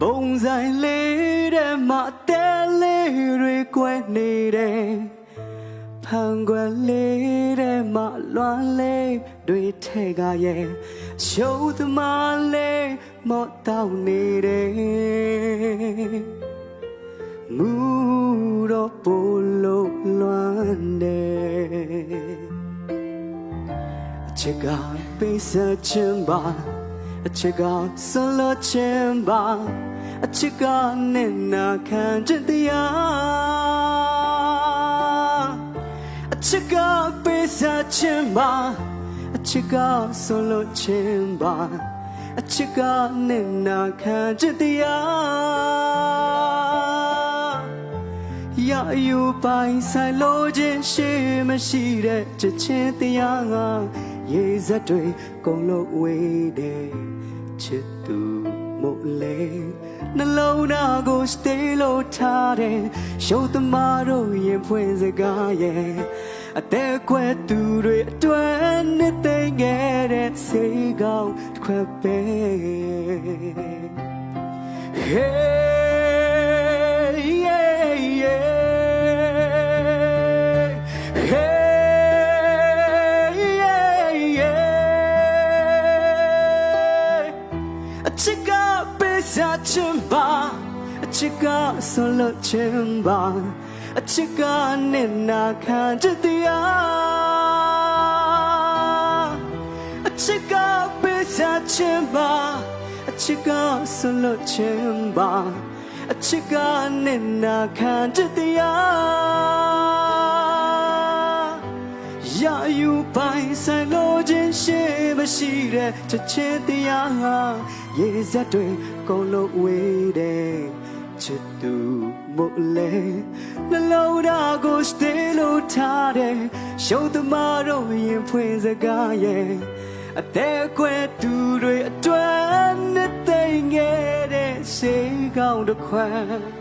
ပုံစံလေးတဲ့မှာတဲလေးတွေကွဲနေတယ်ဖန်ကွယ်လေးတဲ့မှာလွမ်းလေးတွေထဲကရဲ့ရှုံးသမားလေးမော့တောင်းနေတယ်မူတော့ပိုလို့လွမ်းတယ် အချစ်ကပေးဆက်ခြင်းပါအချစ်ကဆလခြင်းပါအချစ်ကနဲ့နာခံခြင်းတရားအချစ်ကပေးဆက်ခြင်းပါအချစ်ကဆလခြင်းပါအချစ်ကနဲ့နာခံခြင်းတရားရယူပိုင်ဆိုင်လို့ခြင်းရှိမရှိတဲ့ချစ်ချင်းတရားငါရေစက်တွေကုန်လို့ဝေးတယ် ချစ်သူမို့လေနှလုံးသားကိုစတေးလို့ထားတယ်ရုပ်သမားတို့ရင်ဖွင့်စကားရဲ့အသက်ခွဲသူတွေအတွက်နှစ်သိမ့်ခဲ့တဲ့စိတ်ကောင်းတစ်ခွက်ပဲ Hey, yeah. A chica pesa chimba, a chica solo chimba, a chica nina candidia. A chica pesa chimba, a chica solo chimba, a chica nina candidia. ရ ယူပိုင်ဆိုင်လို့ခြင်းရှိမရှိတဲ့ချက်ချင်းတရားဟာရေစက်တွေကုန်လို့ဝေးတယ်ချစ်သူမို့လေနှလုံးသားကိုစတေးလို့ထားတယ်ရှုံးသမားတို့ရင်ဖွင့်စကားရဲ့အသက်ကွယ်သူတွေအတွက်နှစ်သိမ့်ခဲ့တဲ့စိတ်ကောင်းတစ်ခွက်